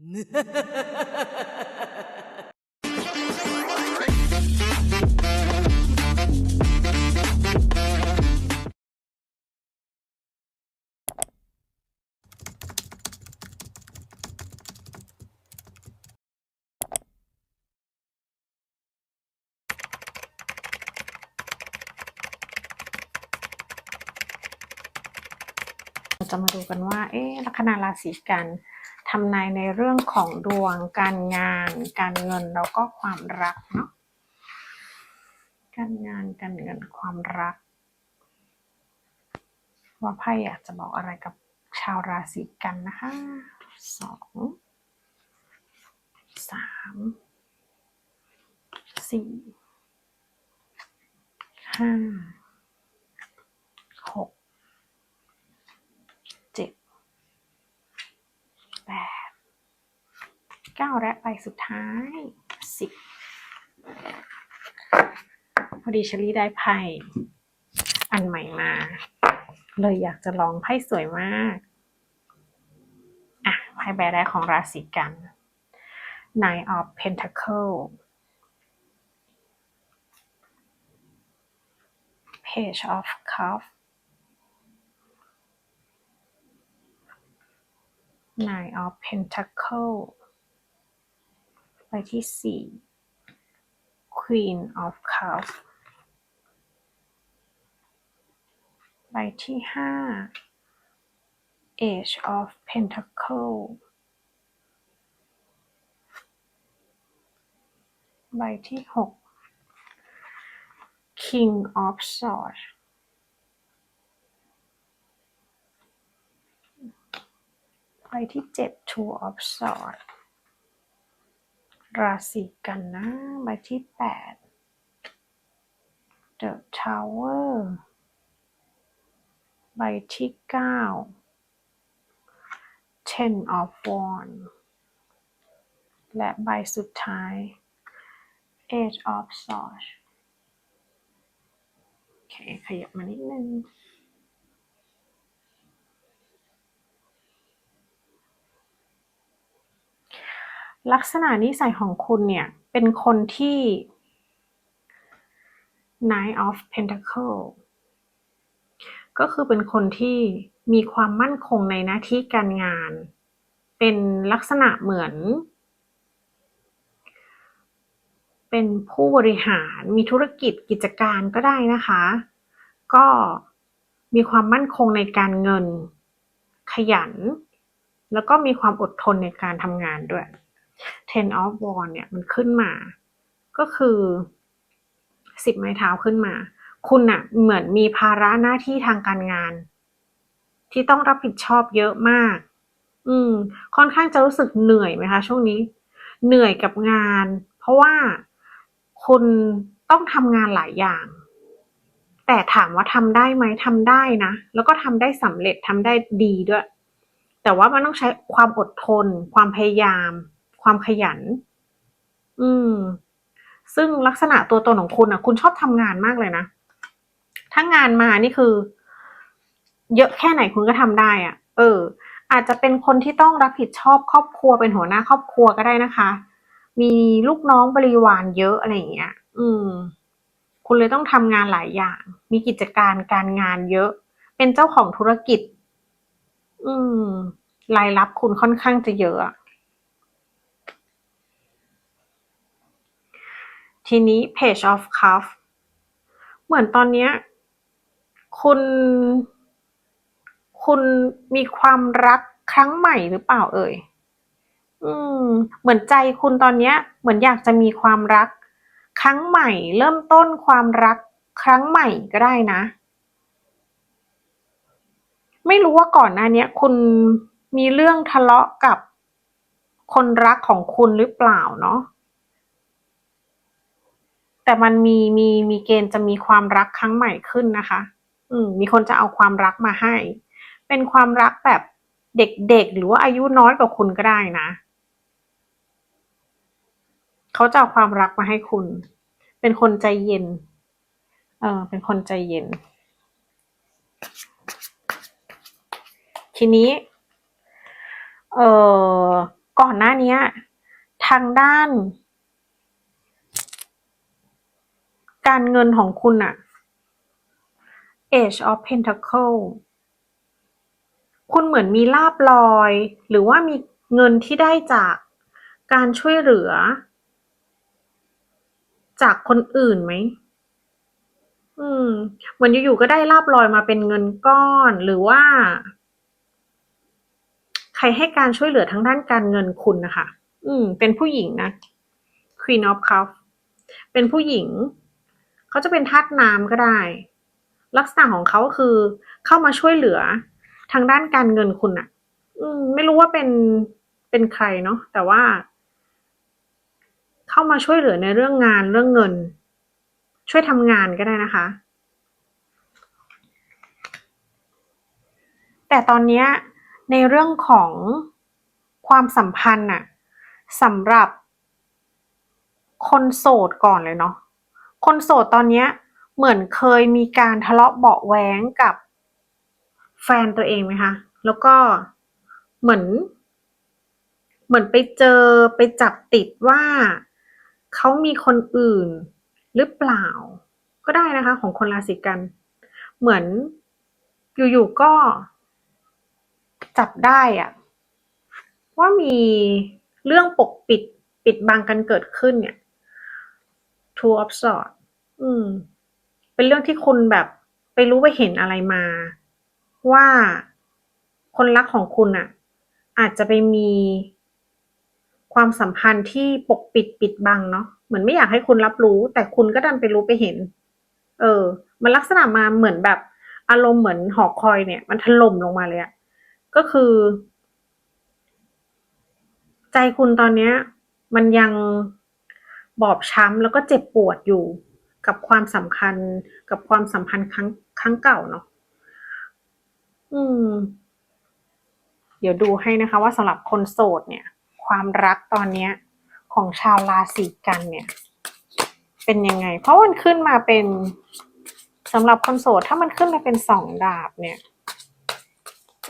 เราจะมาดูกันว่า เอ๊ะลัคนาราศีกัน ทำนายในเรื่องของดวง การงาน การเงินแล้วก็ความรักเนาะการงานการเงินความรัก ว่าไพ่อยากจะบอกอะไรกับชาวราศีกันนะคะสองสามสี่ห้า หก เจ็ด แปดเก้าและใบสุดท้ายสิบพอดีชลี่ได้ไพ่อันใหม่มา เลยอยากจะลองไพ่สวยมากอะไพ่ใบแรกของราศีกัน Nine of Pentacle Page of Cup Nine of Pentacle ใบที่สี่ Queen of Cups ใบที่ห้า Age of Pentacle ใบที่หก King of Swords ใบที่เจ็ด Two of Swords ราศีกันนะ ใบที่แปด The Tower ใบที่เก้า Ten of Wands และใบสุดท้าย Eight of Swords โอเค ขยับมานิดนึง ลักษณะนิสัยของคุณเนี่ย เป็นคนที่ Nine of Pentacle ก็คือเป็นคนที่มีความมั่นคงในหน้าที่การงาน เป็นลักษณะเหมือน เป็นผู้บริหารมีธุรกิจกิจการก็ได้นะคะ ก็มีความมั่นคงในการเงิน ขยัน แล้วก็มีความอดทนในการทำงานด้วย Ten of Wands เนี่ยมันขึ้นมา ก็คือสิบไม้เท้าขึ้นมา คุณอะเหมือนมีภาระหน้าที่ทางการงาน ที่ต้องรับผิดชอบเยอะมาก อืม ค่อนข้างจะรู้สึกเหนื่อยไหมคะช่วงนี้ เหนื่อยกับงาน เพราะว่าคุณต้องทำงานหลายอย่าง แต่ถามว่าทำได้ไหมทำได้นะ แล้วก็ทำได้สำเร็จทำได้ดีด้วย แต่ว่ามันต้องใช้ความอดทน ความพยายาม ความขยัน อืม ซึ่งลักษณะตัวตนของคุณอะ คุณชอบทำงานมากเลยนะถ้างานมานี่คือ เยอะแค่ไหนคุณก็ทำได้อะ เออ อาจจะเป็นคนที่ต้องรับผิดชอบครอบครัวเป็นหัวหน้าครอบครัวก็ได้นะคะ มีลูกน้องบริวารเยอะอะไรอย่างเงี้ย อืม คุณเลยต้องทำงานหลายอย่าง มีกิจการการงานเยอะ เป็นเจ้าของธุรกิจ อืมรายรับคุณค่อนข้างจะเยอะอะ ทีนี้ Page of Cup เหมือนตอนนี้คุณ คุณมีความรักครั้งใหม่หรือเปล่าเอ่ย อืม เหมือนใจคุณตอนนี้เหมือนอยากจะมีความรัก ครั้งใหม่ เริ่มต้นความรักครั้งใหม่ก็ได้นะ ไม่รู้ว่าก่อนหน้านี้คุณมีเรื่องทะเลาะกับคนรักของคุณหรือเปล่าเนาะ แต่มันมีมีมีเกณฑ์จะมีความรักครั้งใหม่ขึ้นนะคะ อืม มีคนจะเอาความรักมาให้ เป็นความรักแบบเด็กๆ หรือว่าอายุน้อยกว่าคุณก็ได้นะ เขาจะเอาความรักมาให้คุณ เป็นคนใจเย็น เออ เป็นคนใจเย็น ทีนี้ เออก่อนหน้านี้ทางด้าน การเงินของคุณอะ Age of Pentacle คุณเหมือนมีลาบลอย หรือว่ามีเงินที่ได้จากการช่วยเหลือ จากคนอื่นไหม อืม เหมือนอยู่ๆก็ได้ลาบลอยมาเป็นเงินก้อนหรือว่า ใครให้การช่วยเหลือทางด้านการเงินคุณนะคะ อืม เป็นผู้หญิงนะ Queen of Cups เป็นผู้หญิง เขาจะเป็นธาตุน้ำก็ได้ ลักษณะของเขาก็คือเข้ามาช่วยเหลือทางด้านการเงินคุณอะอืม ไม่รู้ว่าเป็นเป็นใครเนาะแต่ว่า เข้ามาช่วยเหลือในเรื่องงานเรื่องเงิน ช่วยทำงานก็ได้นะคะ แต่ตอนนี้ในเรื่องของความสัมพันธ์น่ะสำหรับคนโสดก่อนเลยเนาะ คนโสดตอนเนี้ยเหมือนเคยมีการทะเลาะเบาะแว้งกับแฟนตัวเองไหมคะ แล้วก็เหมือน เหมือนไปเจอไปจับติดว่าเขามีคนอื่นหรือเปล่า ก็ได้นะคะ ของคนราศีกัน เหมือนอยู่ๆก็จับได้อะว่ามีเรื่องปกปิดปิดบังกันเกิดขึ้นเนี่ย Two of Swords อืม เป็นเรื่องที่คุณแบบไปรู้ไปเห็นอะไรมา ว่าคนรักของคุณอะอาจจะไปมีความสัมพันธ์ที่ปกปิดปิดบังเนาะเหมือนไม่อยากให้คุณรับรู้ แต่คุณก็ดันไปรู้ไปเห็น เออ มันลักษณะมาเหมือนแบบอารมณ์เหมือนหอคอยเนี่ย มันถล่มลงมาเลยอะก็คือ ใจคุณตอนเนี้ย มันยัง บอบช้ำแล้วก็เจ็บปวดอยู่กับความสำคัญกับความสัมพันธ์ครั้งครั้งเก่าเนาะอืม เดี๋ยวดูให้นะคะ ว่าสำหรับคนโสดเนี่ย ความรักตอนเนี้ย ของชาวราศีกันเนี่ย เป็นยังไง เพราะมันขึ้นมาเป็นสำหรับคนโสดถ้ามันขึ้นมาเป็นสองดาบเนี่ย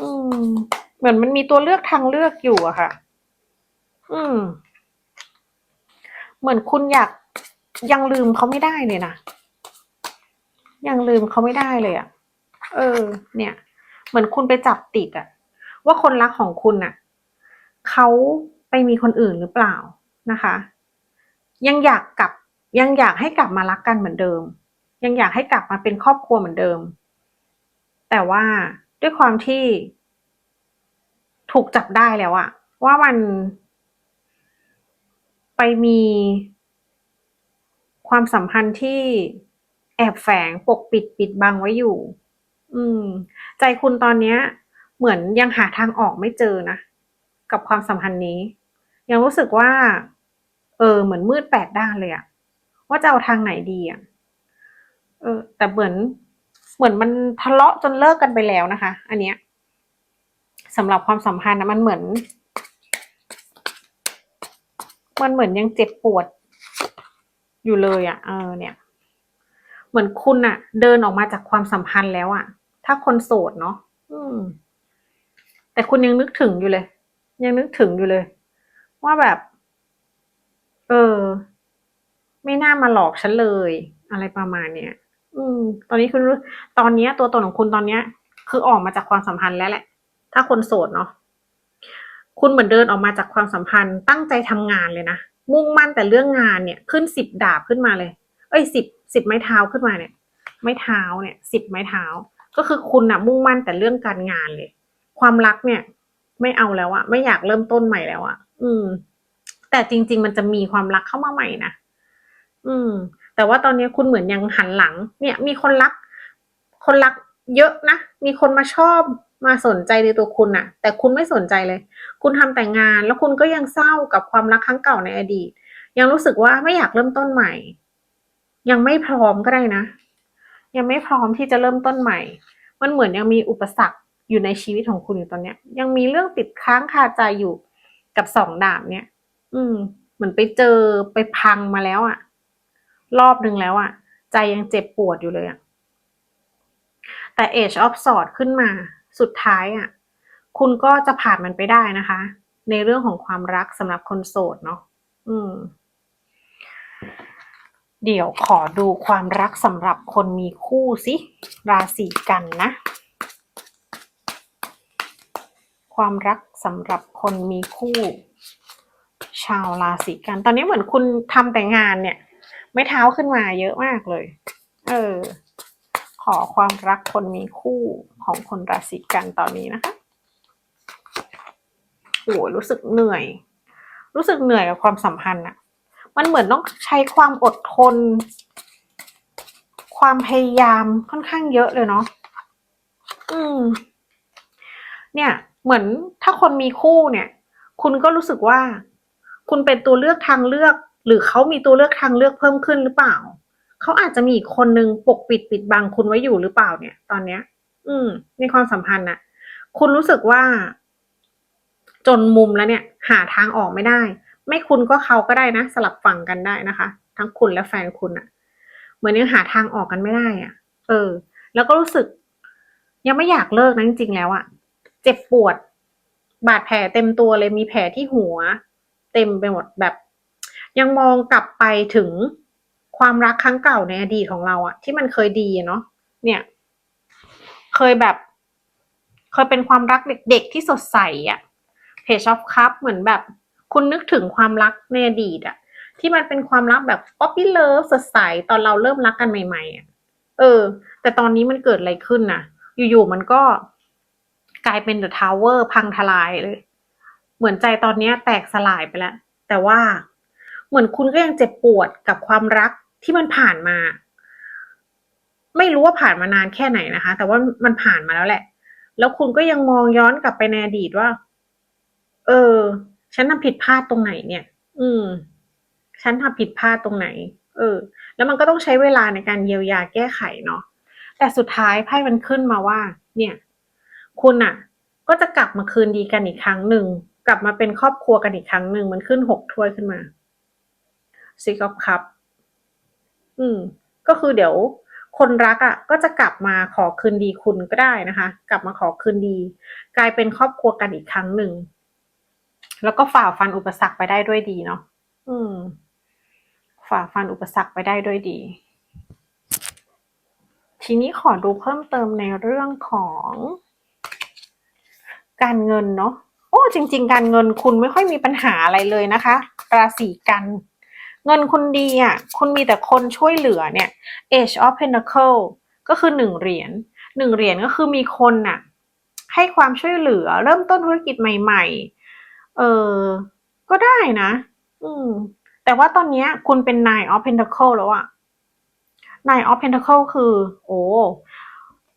อืม เหมือนมันมีตัวเลือกทางเลือกอยู่อะค่ะ อืม เหมือนคุณอยากยังลืมเขาไม่ได้เลยนะยังลืมเขาไม่ได้เลยอะเออ เนี่ย เหมือนคุณไปจับติดอะว่าคนรักของคุณน่ะเขาไปมีคนอื่นหรือเปล่านะคะ ยังอยากกลับ ยังอยากให้กลับมารักกันเหมือนเดิม ยังอยากให้กลับมาเป็นครอบครัวเหมือนเดิม แต่ว่าด้วยความที่ ถูกจับได้แล้วอะว่ามัน ไปมีความสัมพันธ์ที่แอบแฝงปกปิดปิดบังไว้อยู่ อืม ใจคุณตอนเนี้ย เหมือนยังหาทางออกไม่เจอนะ กับความสัมพันธ์นี้ ยังรู้สึกว่า เออ เหมือนมืดแปดด้านเลยอะว่าจะเอาทางไหนดีอะเออ แต่เหมือน เหมือนมันทะเลาะจนเลิกกันไปแล้วนะคะ อันเนี้ยสำหรับความสัมพันธ์นะมันเหมือน มันเหมือนยังเจ็บปวด อยู่เลยอะ่ะ เออ เนี่ย เหมือนคุณอะเดินออกมาจากความสัมพันธ์แล้วอะถ้าคนโสดเนาะแต่คุณยังนึกถึงอยู่เลย ยังนึกถึงอยู่เลย ว่าแบบ เออ ไม่น่ามาหลอกฉันเลย อะไรประมาณเนี้ยอืม ตอนนี้คุณรู้ตอนเนี้ย ตัวตนของคุณตอนเนี้ย คือออกมาจากความสัมพันธ์แล้วแหละ ถ้าคนโสดเนาะ คุณเหมือนเดินออกมาจากความสัมพันธ์ ตั้งใจทำงานเลยนะ มุ่งมั่นแต่เรื่องงานเนี่ยขึ้นสิบดาบขึ้นมาเลย เอ้ยสิบสิบไม้เท้าขึ้นมาเนี่ย ไม้เท้าเนี่ยสิบไม้เท้า ก็คือคุณน่ะมุ่งมั่นแต่เรื่องการงานเลย ความรักเนี่ย ไม่เอาแล้วอะไม่อยากเริ่มต้นใหม่แล้วอะอืม แต่จริง ๆ มันจะมีความรักเข้ามาใหม่นะอืม แต่ว่าตอนนี้คุณเหมือนยังหันหลัง เนี่ย มีคนรัก คนรักเยอะนะ มีคนมาชอบ มาสนใจในตัวคุณน่ะแต่คุณไม่สนใจเลย คุณทำแต่งงานแล้วคุณก็ยังเศร้ากับความรักครั้งเก่าในอดีต ยังรู้สึกว่าไม่อยากเริ่มต้นใหม่ ยังไม่พร้อมก็ได้นะ ยังไม่พร้อมที่จะเริ่มต้นใหม่ มันเหมือนยังมีอุปสรรคอยู่ในชีวิตของคุณอยู่ตอนเนี้ย ยังมีเรื่องติดค้างคาใจอยู่กับสองดาบเนี่ย อืม เหมือนไปเจอไปพังมาแล้วอะรอบหนึ่งแล้วอะใจยังเจ็บปวดอยู่เลยอะแต่ Age of Swords ขึ้นมา สุดท้ายอะคุณก็จะผ่านมันไปได้นะคะ ในเรื่องของความรักสำหรับคนโสดเนาะอืม เดี๋ยวขอดูความรักสำหรับคนมีคู่สิราศีกันนะ ความรักสำหรับคนมีคู่ ชาวราศีกัน ตอนนี้เหมือนคุณทำแต่งานเนี่ย ไม่เท้าขึ้นมาเยอะมากเลย เออ อความรักคนมีคู่ของคนราศีกันตอนนี้นะคะโอ้ยรู้สึกเหนื่อย รู้สึกเหนื่อยกับความสัมพันธ์อะมันเหมือนต้องใช้ความอดทน ความพยายามค่อนข้างเยอะเลยเนาะอืม เนี่ย เหมือนถ้าคนมีคู่เนี่ย คุณก็รู้สึกว่า คุณเป็นตัวเลือกทางเลือก หรือเขามีตัวเลือกทางเลือกเพิ่มขึ้นหรือเปล่า เขาอาจจะมีอีกคนนึงปกปิดปิดบังคุณไว้อยู่หรือเปล่าเนี่ย ตอนเนี้ย อืม ในความสัมพันธ์น่ะ คุณรู้สึกว่า จนมุมแล้วเนี่ย หาทางออกไม่ได้ ไม่คุณก็เขาก็ได้นะ สลับฝั่งกันได้นะคะ ทั้งคุณและแฟนคุณอะเหมือนยังหาทางออกกันไม่ได้อะเออ แล้วก็รู้สึก ยังไม่อยากเลิกนะจริงๆแล้วอะเจ็บปวด บาดแผลเต็มตัวเลยมีแผลที่หัว เต็มไปหมดแบบ ยังมองกลับไปถึง ความรักครั้งเก่าในอดีตของเราอะที่มันเคยดีเนาะเนี่ย เคยแบบ เคยเป็นความรักเด็กๆที่สดใสอะเพจออฟคัพเหมือนแบบ คุณนึกถึงความรักในอดีตอะที่มันเป็นความรักแบบป๊อปปี้เลิฟสดใสตอนเราเริ่มรักกันใหม่ๆอะเออ แต่ตอนนี้มันเกิดอะไรขึ้นนะอยู่ๆมันก็กลายเป็นเดอะทาวเวอร์พังทลายเลย เหมือนใจตอนนี้แตกสลายไปแล้ว แต่ว่าเหมือนคุณก็ยังเจ็บปวดกับความรัก ที่มันผ่านมา ไม่รู้ว่าผ่านมานานแค่ไหนนะคะ แต่ว่ามันผ่านมาแล้วแหละ แล้วคุณก็ยังมองย้อนกลับไปในอดีตว่า เออ ฉันทำผิดพลาดตรงไหนเนี่ย อืม ฉันทำผิดพลาดตรงไหน เออ แล้วมันก็ต้องใช้เวลาในการเยียวยาแก้ไขเนาะแต่สุดท้ายไพ่มันขึ้นมาว่า เนี่ย คุณอะก็จะกลับมาคืนดีกันอีกครั้งหนึ่งกลับมาเป็นครอบครัวกันอีกครั้งหนึ่งมันขึ้นหกถ้วยขึ้นมาซิกอ f คัพ อืม ก็คือเดี๋ยวคนรักอะ่ะ ก็จะกลับมาขอคืนดีคุณก็ได้นะคะ กลับมาขอคืนดี กลายเป็นครอบครัวกันอีกครั้งหนึ่ง แล้วก็ฝ่าฟันอุปสรรคไปได้ด้วยดีเนาะอืม ฝ่าฟันอุปสรรคไปได้ด้วยดี ทีนี้ขอดูเพิ่มเติมในเรื่องของ การเงินเนาะโอ้จริง ๆ การเงินคุณไม่ค่อยมีปัญหาอะไรเลยนะคะ ราศีกัน เงินคุณดีอะคุณมีแต่คนช่วยเหลือเนี่ย Age of Pentacle ก็คือหนึ่งเหรียญหนึ่งเหรียญก็คือมีคนน่ะ ให้ความช่วยเหลือ เริ่มต้นธุรกิจใหม่ ๆ เออก็ได้นะ อืม แต่ว่าตอนนี้คุณเป็น Nine of Pentacle แล้วอะ Nine of Pentacle คือ โอ้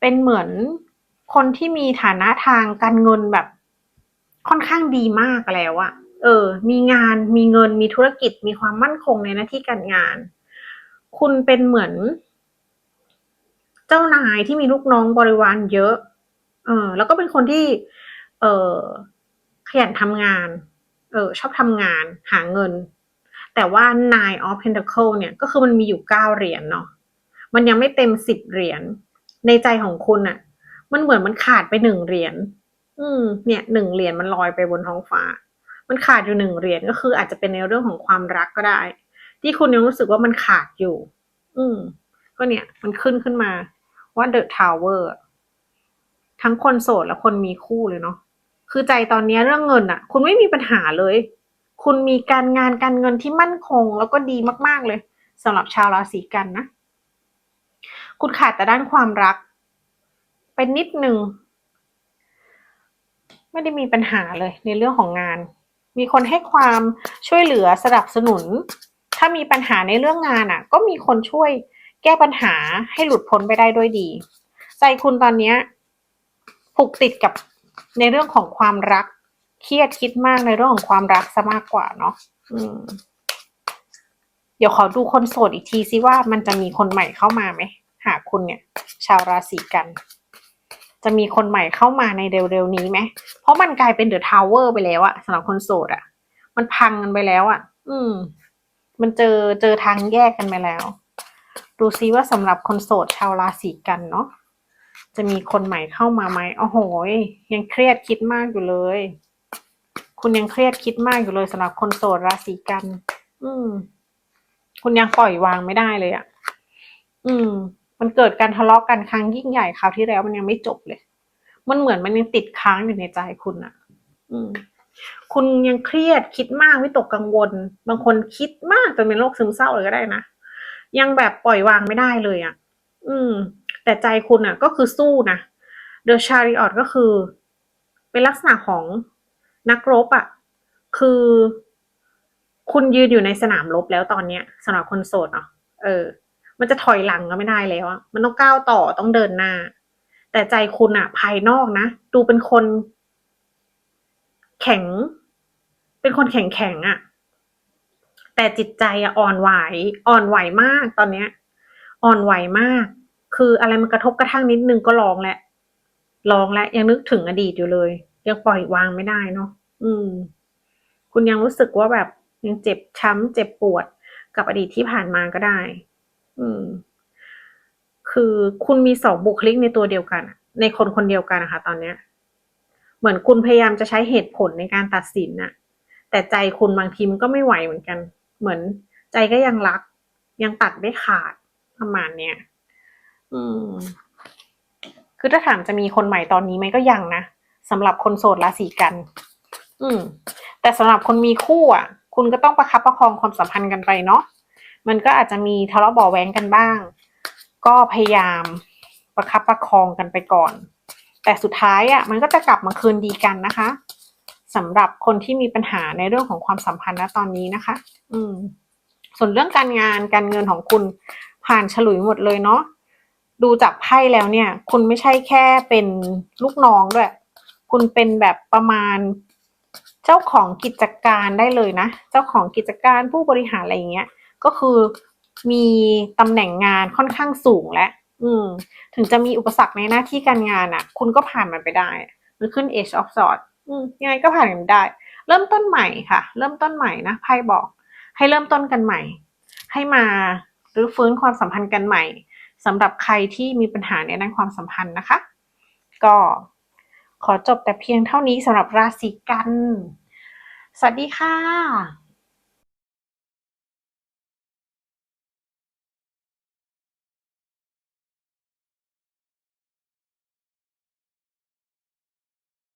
เป็นเหมือนคนที่มีฐานะทางการเงินแบบค่อนข้างดีมากแล้วอะ เออ มีงาน มีเงิน มีธุรกิจ มีความมั่นคงในหน้าที่การงาน คุณเป็นเหมือน เจ้านายที่มีลูกน้องบริวารเยอะ เออ แล้วก็เป็นคนที่ เออขยันทำงาน เออ ชอบทำงาน หาเงิน แต่ว่า Nine of Pentacle เนี่ย ก็คือมันมีอยู่เก้าเหรียญเนาะ มันยังไม่เต็มสิบเหรียญ ในใจของคุณอะมันเหมือนมันขาดไปหนึ่งเหรียญ อืม เนี่ยหนึ่งเหรียญมันลอยไปบนท้องฟ้า มันขาดอยู่หนึ่งเหรียญก็คืออาจจะเป็นในเรื่องของความรักก็ได้ ที่คุณยังรู้สึกว่ามันขาดอยู่ อืมก็เนี่ย มันขึ้นขึ้นมาว่า The Tower ทั้งคนโสดและคนมีคู่เลยเนาะคือใจตอนนี้เรื่องเงินอะคุณไม่มีปัญหาเลย คุณมีการงานการเงินที่มั่นคง แล้วก็ดีมาก ๆเลยสำหรับชาวราศีกันนะ คุณขาดแต่ด้านความรัก เป็นนิดหนึ่งไม่ได้มีปัญหาเลยในเรื่องของงาน มีคนให้ความช่วยเหลือสนับสนุน ถ้ามีปัญหาในเรื่องงานอะ ก็มีคนช่วยแก้ปัญหาให้หลุดพ้นไปได้ด้วยดี ใจคุณตอนนี้ผูกติดกับในเรื่องของความรัก เครียดคิดมากในเรื่องของความรักซะมากกว่าเนาะเดี๋ยวขอดูคนโสดอีกทีซิว่ามันจะมีคนใหม่เข้ามาไหม หาคุณเนี่ย ชาวราศีกัน จะมีคนใหม่เข้ามาในเร็วๆนี้ไหม เพราะมันกลายเป็นเดอะทาวเวอร์ไปแล้วอะสำหรับคนโสดอะมันพังกันไปแล้วอะอืม มันเจอเจอทางแยกกันไปแล้ว ดูซิว่าสำหรับคนโสดชาวราศีกันเนาะจะมีคนใหม่เข้ามาไหมโอ้โหยังเครียดคิดมากอยู่เลย คุณยังเครียดคิดมากอยู่เลยสำหรับคนโสดราศีกัน อืม คุณยังปล่อยวางไม่ได้เลยอะ่ะ อืม มันเกิดการทะเลาะกันครั้งยิ่งใหญ่คราวที่แล้วมันยังไม่จบเลย มันเหมือนมันยังติดค้างอยู่ในใจคุณอะ่ะอืม คุณยังเครียดคิดมากวิตกกังวล บางคนคิดมากจนเป็นโรคซึมเศร้าเลยก็ได้นะยังแบบปล่อยวางไม่ได้เลยอะ่ะอืม แต่ใจคุณอะก็คือสู้นะ The Chariot ก็คือ เป็นลักษณะของนักรบอะคือ คุณยืนอยู่ในสนามรบแล้วตอนเนี้ยสำหรับคนโสดเนาะเออ มันจะถอยหลังก็ไม่ได้แล้วอะมันต้องก้าวต่อต้องเดินหน้า แต่ใจคุณอะภายนอกนะ ดูเป็นคน แข็ง เป็นคนแข็งแข็งอะแต่จิตใจอะอ่อนไหว อ่อนไหวมากตอนเนี้ย อ่อนไหวมาก คืออะไรมันกระทบกระทั่งนิดนึงก็ร้องแหละร้องและยังนึกถึงอดีตอยู่เลย ยังปล่อยวางไม่ได้เนาะอืม คุณยังรู้สึกว่าแบบยังเจ็บช้ำเจ็บปวดกับอดีตที่ผ่านมาก็ได้ อืม คือคุณมีสองบุคลิกในตัวเดียวกันอะในคนคนเดียวกันนะคะ ตอนเนี้ย เหมือนคุณพยายามจะใช้เหตุผลในการตัดสินน่ะแต่ใจคุณบางทีมันก็ไม่ไหวเหมือนกัน เหมือนใจก็ยังรัก ยังตัดไม่ขาดประมาณเนี้ยอืม คือถ้าถามจะมีคนใหม่ตอนนี้ไหมก็ยังนะสำหรับคนโสดราศีกัน อืม แต่สำหรับคนมีคู่อะ คุณก็ต้องประคับประคองความสัมพันธ์กันไปเนาะ มันก็อาจจะมีทะเลาะเบาะแว้งกันบ้าง ก็พยายามประคับประคองกันไปก่อน แต่สุดท้ายอะมันก็จะกลับมาคืนดีกันนะคะสำหรับคนที่มีปัญหาในเรื่องของความสัมพันธ์ณตอนนี้นะคะ อืม ส่วนเรื่องการงานการเงินของคุณผ่านฉลุยหมดเลยเนาะดูจากไพ่แล้วเนี่ย คุณไม่ใช่แค่เป็นลูกน้องด้วย คุณเป็นแบบประมาณเจ้าของกิจการได้เลยนะ เจ้าของกิจการผู้บริหารอะไรอย่างเงี้ย ก็คือมีตำแหน่งงานค่อนข้างสูงและ อืม ถึงจะมีอุปสรรคในหน้าที่การงานอะ คุณก็ผ่านมันไปได้มันขึ้น Age of Swords อืมยังไงก็ผ่านมันได้ เริ่มต้นใหม่ค่ะ เริ่มต้นใหม่นะไพ่บอก ให้เริ่มต้นกันใหม่ ให้มาหรือฟื้นความสัมพันธ์กันใหม่สำหรับใครที่มีปัญหาในด้านความสัมพันธ์นะคะ ก็ขอจบแต่เพียงเท่านี้สำหรับราศีกัน สวัสดีค่ะ